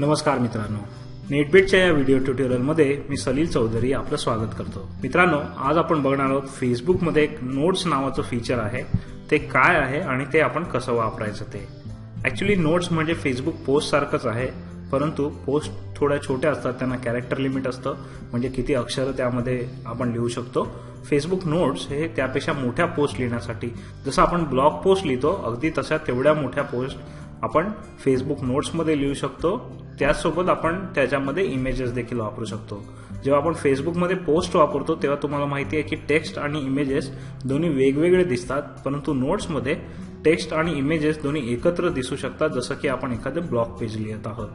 नमस्कार मित्रांनो. नेटबीटच्या या व्हिडिओ ट्युटोरियलमध्ये मी सलील चौधरी आपलं स्वागत करतो. मित्रांनो आज आपण बघणार आहोत फेसबुकमध्ये एक नोट्स नावाचं फीचर आहे. ते काय आहे आणि ते आपण कसं वापरायचं ते. ॲक्च्युली नोट्स म्हणजे फेसबुक पोस्ट सारखंच आहे परंतु पोस्ट थोड्या छोट्या असतात त्यांना कॅरेक्टर लिमिट असतं म्हणजे किती अक्षरं त्यामध्ये आपण लिहू शकतो. फेसबुक नोट्स हे त्यापेक्षा मोठ्या पोस्ट लिहिण्यासाठी जसं आपण ब्लॉग पोस्ट लिहितो अगदी तशा तेवढ्या मोठ्या पोस्ट आपण फेसबुक नोट्समध्ये लिहू शकतो. त्याचसोबत आपण त्याच्यामध्ये इमेजेस देखील वापरू शकतो. जेव्हा आपण फेसबुकमध्ये पोस्ट वापरतो तेव्हा तुम्हाला माहिती आहे की टेक्स्ट आणि इमेजेस दोन्ही वेगवेगळे दिसतात परंतु नोट्समध्ये टेक्स्ट आणि इमेजेस दोन्ही एकत्र दिसू शकतात जसं की आपण एखादं ब्लॉग पेज लिहित आहोत.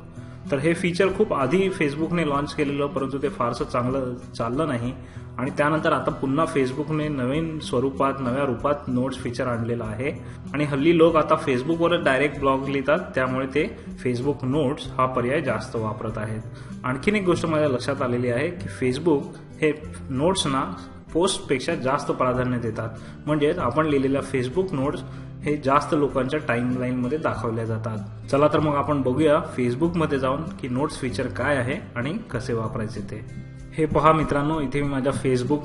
तर हे फीचर खूप आधी फेसबुकने लॉन्च केलेलं परंतु ते फारसं चांगलं चाललं नाही. आणि त्यानंतर आता पुन्हा फेसबुकने नवीन स्वरूपात नव्या रूपात नोट्स फीचर आणलेलं आहे. आणि हल्ली लोक आता फेसबुकवरच डायरेक्ट ब्लॉग लिहितात त्यामुळे ते फेसबुक नोट्स हा पर्याय जास्त वापरत आहेत. आणखीन एक गोष्ट माझ्या लक्षात आलेली आहे की फेसबुक हे नोट्सना पोस्टपेक्षा जास्त प्राधान्य देतात. म्हणजेच आपण लिहिलेल्या फेसबुक नोट्स हे जास्त लोकांच्या टाईमलाईनमध्ये दाखवल्या जातात. चला तर मग आपण बघूया फेसबुकमध्ये जाऊन की नोट्स फीचर काय आहे आणि कसे वापरायचे ते. हे पहा मित्रांनो इथे मी माझ्या फेसबुक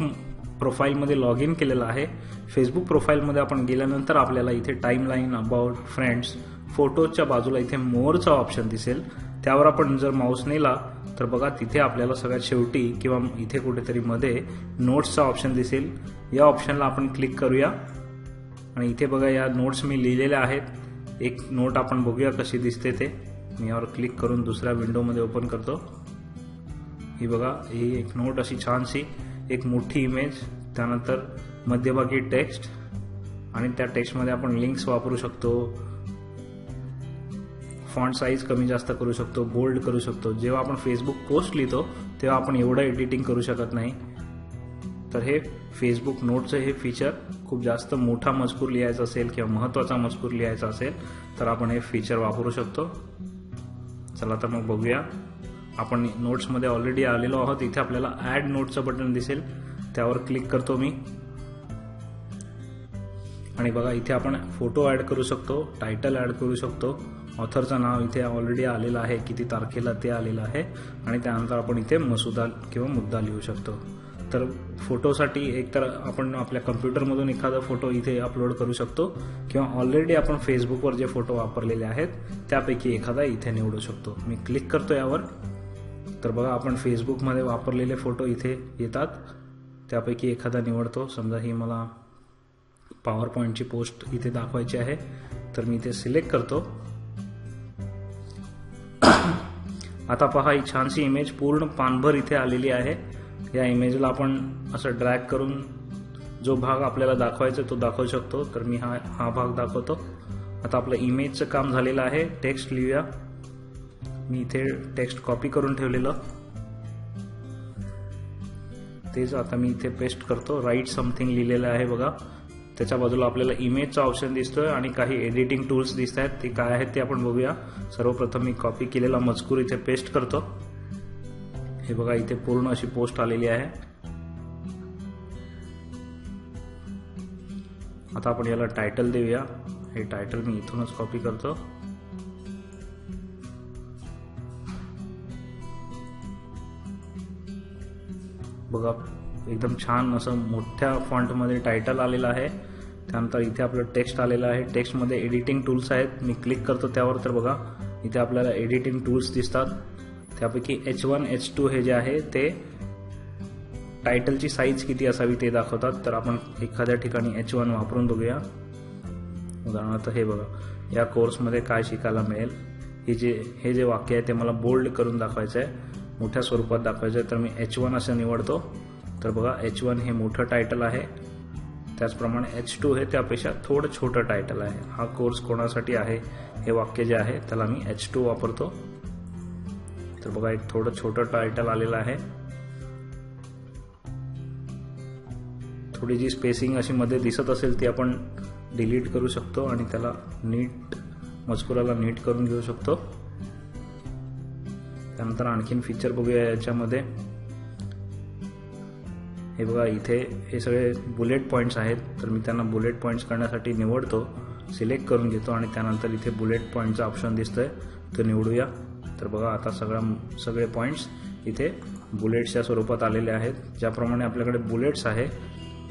प्रोफाईलमध्ये लॉग इन केलेलं आहे. फेसबुक प्रोफाईलमध्ये आपण गेल्यानंतर आपल्याला इथे टाईमलाईन अबाउट फ्रेंड्स फोटोजच्या बाजूला इथे मोरचा ऑप्शन दिसेल. त्यावर आपण जर माऊस नेला तर बघा तिथे आपल्याला सगळ्यात शेवटी किंवा इथे कुठेतरी मध्ये नोट्सचा ऑप्शन दिसेल. या ऑप्शनला आपण क्लिक करूया. आणि इथे बघा या नोट्स मी लिहिलेल्या आहेत. एक नोट आपण बघूया कशी दिसते ते. मी यावर क्लिक करून दुसऱ्या विंडोमध्ये ओपन करतो. ही बघा ही एक नोट अशी छानशी एक मोठी इमेज त्यानंतर मध्यभागी टेक्स्ट आणि त्या टेक्स्टमध्ये आपण लिंक्स वापरू शकतो. फॉन्ट साईज कमी जास्त करू शकतो बोल्ड करू शकतो. जेव्हा आपण फेसबुक पोस्ट लिहितो तेव्हा आपण एवढं एडिटिंग करू शकत नाही. तर हे फेसबुक नोटचं हे फीचर खूप जास्त मोठा मजकूर लिहायचा असेल किंवा महत्त्वाचा मजकूर लिहायचा असेल तर आपण हे फीचर वापरू शकतो. चला तर मग बघूया. आपण नोट्समध्ये ऑलरेडी आलेलो आहोत. इथे आपल्याला ॲड नोटचं बटन दिसेल. त्यावर क्लिक करतो मी. आणि बघा इथे आपण फोटो ॲड करू शकतो टायटल ॲड करू शकतो. ऑथरचं नाव इथे ऑलरेडी आलेलं आहे किती तारखेला ते आलेलं आहे. आणि त्यानंतर आपण इथे मसुदा किंवा मुद्दा लिहू शकतो. तर फोटोसाठी एकतर आपण आपल्या कम्प्युटरमधून एखादा फोटो इथे अपलोड करू शकतो किंवा ऑलरेडी आपण फेसबुकवर जे फोटो वापरलेले आहेत त्यापैकी एखादा इथे निवडू शकतो. मी क्लिक करतो यावर. तर बघा आपण फेसबुकमध्ये वापरलेले फोटो इथे येतात. त्यापैकी एखादा निवडतो. समजा ही मला पॉवर पॉईंटची पोस्ट इथे दाखवायची आहे. तर मी इथे सिलेक्ट करतो. आता पहा ही छानशी इमेज पूर्ण पानभर इथे आलेली आहे. या इमेजला आपण असं ड्रॅग करून जो भाग आपल्याला दाखवायचा तो दाखवू शकतो. तर मी हा हा भाग दाखवतो. आता आपलं इमेजचं काम झालेलं आहे. टेक्स्ट लिहूया. मी इथे टेक्स्ट कॉपी करून ठेवलेलं. तेच आता मी इथे पेस्ट करतो. राईट समथिंग लिहिलेलं आहे बघा. त्याच्या बाजूला आपल्याला इमेजचा ऑप्शन दिसतोय आणि काही एडिटिंग टूल्स दिसत आहेत ते काय आहेत ते आपण बघूया. सर्वप्रथम मी कॉपी केलेला मजकूर इथे पेस्ट करतो. हे बघा इथे पूर्ण अशी पोस्ट आलेली आहे. आता आपण याला टायटल देऊया. हे टायटल मी इथूनच कॉपी करतो. बघा एकदम छान असं मोठ्या फॉन्टमध्ये टायटल आलेलं आहे. त्यानंतर इथे आपलं टेक्स्ट आलेलं आहे. टेक्स्टमध्ये एडिटिंग टूल्स आहेत. मी क्लिक करतो त्यावर तर बघा इथे आपल्याला एडिटिंग टूल्स दिसतात. त्यापैकी एच वन एच टू हे जे आहे ते टायटलची साईज किती असावी ते दाखवतात. तर आपण एखाद्या ठिकाणी एच वन वापरून बघूया. उदाहरणार्थ हे बघा या कोर्समध्ये काय शिकायला मिळेल? हे जे हे जे वाक्य आहे ते मला बोल्ड करून दाखवायचं आहे मोठ्या स्वरूपात दाखवायचं आहे तर मी एच वन असं निवडतो. तर बघा एच वन हे मोठं टायटल आहे. त्याचप्रमाणे एच टू हे त्यापेक्षा थोडं छोटं टायटल आहे. हा कोर्स कोणासाठी आहे? हे वाक्य जे आहे त्याला मी एच टू वापरतो. तर बघा एक थोडं छोटं टायटल आलेलं आहे. थोडी जी स्पेसिंग अशी मध्ये दिसत असेल ती आपण डिलीट करू शकतो आणि त्याला नीट मजकुराला नीट करून घेऊ शकतो. त्यानंतर आणखीन फीचर बघूया याच्यामध्ये. हे बघा इथे हे सगळे बुलेट पॉईंट्स आहेत तर मी त्यांना बुलेट पॉईंट्स करण्यासाठी निवडतो सिलेक्ट करून घेतो आणि त्यानंतर इथे बुलेट पॉईंटचा ऑप्शन दिसतोय तो निवडूया. तर बघा आता सगळ्या सगळे पॉईंट्स इथे बुलेट्सच्या स्वरूपात आलेले आहेत. ज्याप्रमाणे आपल्याकडे बुलेट्स आहे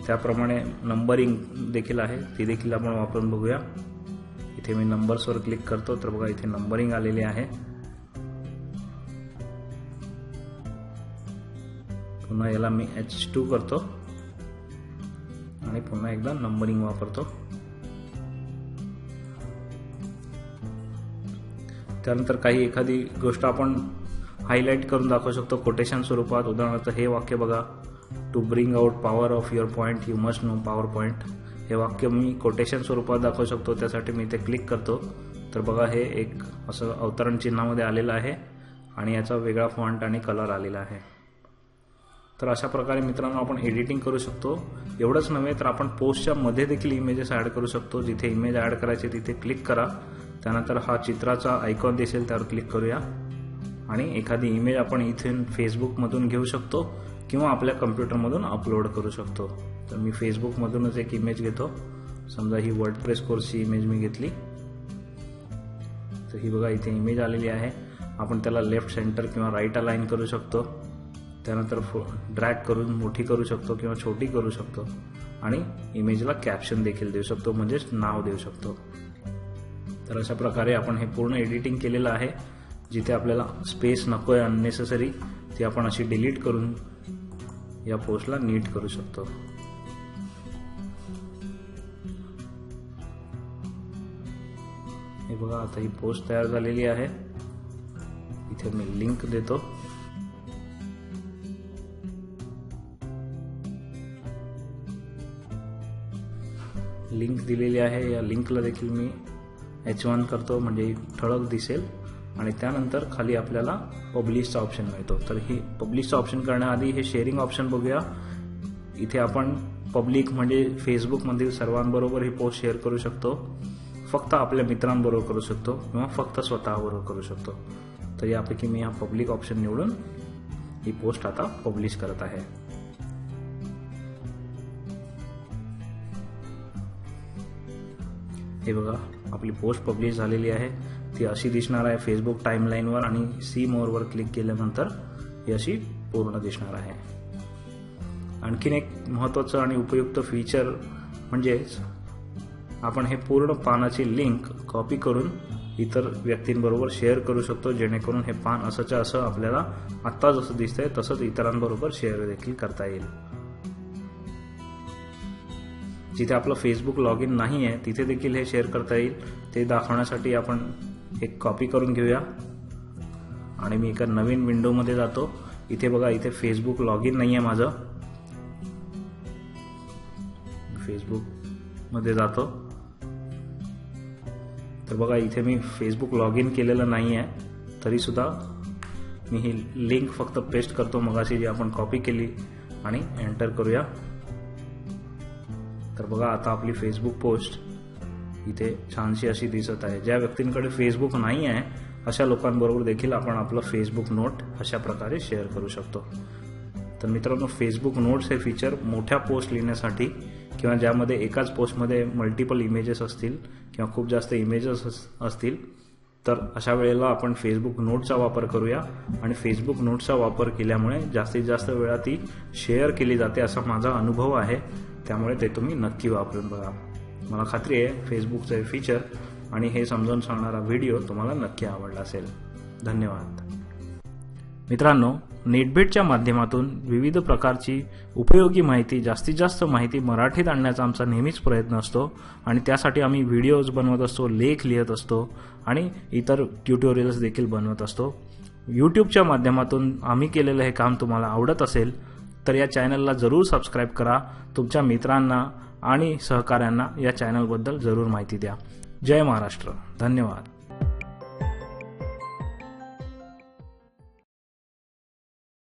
त्याप्रमाणे नंबरिंग देखील आहे. ती देखील आपण वापरून बघूया. इथे मी नंबर्सवर क्लिक करतो तर बघा इथे नंबरिंग आलेली आहे. पुन्हा याला मी एच टू करतो. आणि पुन्हा एकदा नंबरिंग वापरतो. त्यानंतर काही एखादी गोष्ट आपण हायलाईट करून दाखवू शकतो. कोटेशन स्वरूपात. उदाहरणार्थ हे वाक्य बघा. To bring out power of your point you must know power point हे वाक्य मी कोटेशन स्वरूपात दाखवू शकतो. त्यासाठी मी इथे क्लिक करतो. तर बघा हे एक असं अवतरण चिन्हामध्ये आलेलं आहे आणि याचा वेगळा फॉन्ट आणि कलर आलेला आहे. तर अशा प्रकारे मित्रांनो आपण एडिटिंग करू शकतो. एवढंच नव्हे तर आपण पोस्टच्या मध्ये देखील इमेजेस ॲड करू शकतो. जिथे इमेज ॲड करायचे तिथे क्लिक करा. त्यानंतर हा चित्राचा आयकॉन दिसेल त्यावर क्लिक करूया. आणि एखादी इमेज आपण इथून फेसबुकमधून घेऊ शकतो किंवा आपल्या कम्प्युटरमधून अपलोड करू शकतो. तर मी फेसबुकमधूनच एक इमेज घेतो. समजा ही वर्डप्रेस कोर्सची इमेज मी घेतली. तर ही बघा इथे इमेज आलेली आहे. आपण त्याला लेफ्ट सेंटर किंवा राईट अलाईन करू शकतो. त्यानंतर फो ड्रॅग करून मोठी करू शकतो किंवा छोटी करू शकतो. आणि इमेजला कॅप्शन देखील देऊ शकतो म्हणजेच नाव देऊ शकतो. तर अशा प्रकारे आपण हे पूर्ण एडिटिंग केलेलं आहे. जिथे आपल्याला स्पेस नको आहे अननेसेसरी ती आपण अशी डिलीट करून या पोस्टला नीट करू शकतो. हे बघा आता ही पोस्ट तयार झालेली आहे. इथे मी लिंक देतो. लिंक दिलेली आहे. या लिंकला देखील मी एच वन करतो म्हणजे ठळक दिसेल. आणि त्यानंतर खाली आपल्याला पब्लिशचा ऑप्शन मिळतो. तर ही पब्लिशचा ऑप्शन करण्याआधी हे शेअरिंग ऑप्शन बघूया. इथे आपण पब्लिक म्हणजे फेसबुकमधील सर्वांबरोबर ही पोस्ट शेअर करू शकतो. फक्त आपल्या मित्रांबरोबर करू शकतो किंवा फक्त स्वतःबरोबर करू शकतो. तर यापैकी मी हा पब्लिक ऑप्शन निवडून ही पोस्ट आता पब्लिश करत आहे. हे बघा आपली पोस्ट पब्लिश झालेली आहे. ती अशी दिसणार आहे फेसबुक टाईमलाईनवर आणि सी मोरवर क्लिक केल्यानंतर ही अशी पूर्ण दिसणार आहे. आणखीन एक महत्त्वाचं आणि उपयुक्त फीचर म्हणजेच आपण हे पूर्ण पानाची लिंक कॉपी करून इतर व्यक्तींबरोबर शेअर करू शकतो जेणेकरून हे पान असंच्या असं आपल्याला आत्ता जसं दिसतंय तसंच इतरांबरोबर शेअर देखील करता येईल. जिथे आपलं फेसबुक लॉग इन नाही आहे तिथे देखील हे शेअर करता येईल. ते दाखवण्यासाठी आपण एक कॉपी करून घेऊया. आणि मी एका नवीन विंडोमध्ये जातो. इथे बघा इथे फेसबुक लॉग इन नाही आहे माझं. फेसबुकमध्ये जातो. तर बघा इथे मी फेसबुक लॉग इन केलेलं नाही आहे. तरीसुद्धा मी ही लिंक फक्त पेस्ट करतो. मगाशी जी आपण कॉपी केली आणि एंटर करूया. तर बघा आता आपली फेसबुक पोस्ट इथे छानशी अशी दिसत आहे. ज्या व्यक्तींकडे फेसबुक नाही आहे अशा लोकांबरोबर देखील आपण आपलं फेसबुक नोट अशा प्रकारे शेअर करू शकतो. तर मित्रांनो फेसबुक नोट्स हे फीचर मोठ्या पोस्ट लिहिण्यासाठी किंवा ज्यामध्ये एकाच पोस्टमध्ये मल्टिपल इमेजेस असतील किंवा खूप जास्त इमेजेस असतील तर अशा वेळेला आपण फेसबुक नोटचा वापर करूया आणि फेसबुक नोटचा वापर केल्यामुळे जास्तीत जास्त वेळा ती शेअर केली जाते असा माझा अनुभव आहे. त्यामुळे ते तुम्ही नक्की वापरून बघा. मला खात्री आहे फेसबुकचं हे फीचर आणि हे समजावून सांगणारा व्हिडिओ तुम्हाला नक्की आवडला असेल. धन्यवाद. मित्रांनो नेटबेटच्या माध्यमातून विविध प्रकारची उपयोगी माहिती जास्तीत जास्त माहिती मराठीत आणण्याचा आमचा नेहमीच प्रयत्न असतो आणि त्यासाठी आम्ही व्हिडिओज बनवत असतो लेख लिहित असतो आणि इतर ट्युटोरियल्स देखील बनवत असतो. यूट्यूबच्या माध्यमातून आम्ही केलेलं हे काम तुम्हाला आवडत असेल तर या चॅनलला जरूर सबस्क्राईब करा. तुमच्या मित्रांना आणि सहकाऱ्यांना या चॅनलबद्दल जरूर माहिती द्या. जय महाराष्ट्र. धन्यवाद.